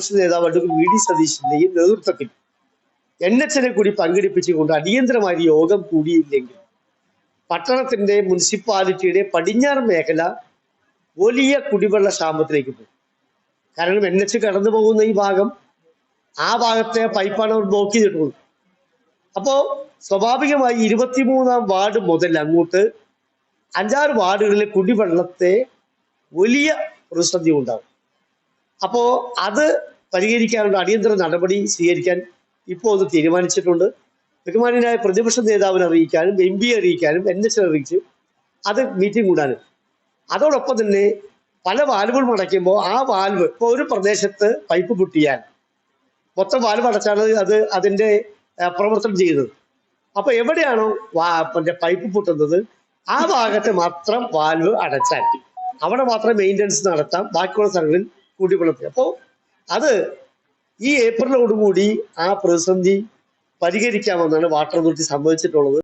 പ്രതിപക്ഷ നേതാവ് V D സതീശിന്റെയും നേതൃത്വത്തിൽ എൻ എച്ചിനെ കൂടി പങ്കെടുപ്പിച്ചുകൊണ്ട് അടിയന്തരമായി യോഗം കൂടിയില്ലെങ്കിൽ പട്ടണത്തിന്റെ മുനിസിപ്പാലിറ്റിയുടെ പടിഞ്ഞാറ് മേഖല വലിയ കുടിവെള്ള ക്ഷാമത്തിലേക്ക് പോകും. കാരണം എൻ എച്ച് കടന്നു പോകുന്ന ഈ ഭാഗം ആ ഭാഗത്തെ പൈപ്പാണ് അവർ ബ്ലോക്ക് ചെയ്തിട്ടുള്ളത് അപ്പോ സ്വാഭാവികമായി ഇരുപത്തിമൂന്നാം വാർഡ് മുതൽ അങ്ങോട്ട് അഞ്ചാറ് വാർഡുകളിലെ കുടിവെള്ളത്തെ വലിയ പ്രതിസന്ധി ഉണ്ടാവും അപ്പോ അത് പരിഹരിക്കാനുള്ള അടിയന്തര നടപടി സ്വീകരിക്കാൻ ഇപ്പോൾ അത് തീരുമാനിച്ചിട്ടുണ്ട്. ബഹുമാനായ പ്രതിപക്ഷ നേതാവിനെ അറിയിക്കാനും എം പി അറിയിക്കാനും എൻ എസ് അറിയിച്ച് അത് മീറ്റിംഗ് കൂടാനും. അതോടൊപ്പം തന്നെ പല വാൽവുകൾ അടയ്ക്കുമ്പോൾ ആ വാൽവ് ഇപ്പോൾ ഒരു പ്രദേശത്ത് പൈപ്പ് പൊട്ടിയാൽ മൊത്തം വാൽവ് അടച്ചാണ് അത് അതിന്റെ ആ, പ്രവർത്തനം ചെയ്യുന്നത്. അപ്പൊ എവിടെയാണോ വാ പൈപ്പ് പൊട്ടുന്നത് ആ ഭാഗത്ത് മാത്രം വാൽവ് അടച്ചാൽ അവിടെ മാത്രം മെയിന്റനൻസ് നടത്താം ബാക്കിയുള്ള സ്ഥലങ്ങളിൽ കൂട്ടിക്കൊള്ളത്തില്ല. അപ്പോൾ അത് ഈ ഏപ്രിലോടുകൂടി ആ പ്രതിസന്ധി പരിഹരിക്കാമെന്നാണ് വാട്ടർ അതോറിറ്റി സമ്മതിച്ചിട്ടുള്ളത്.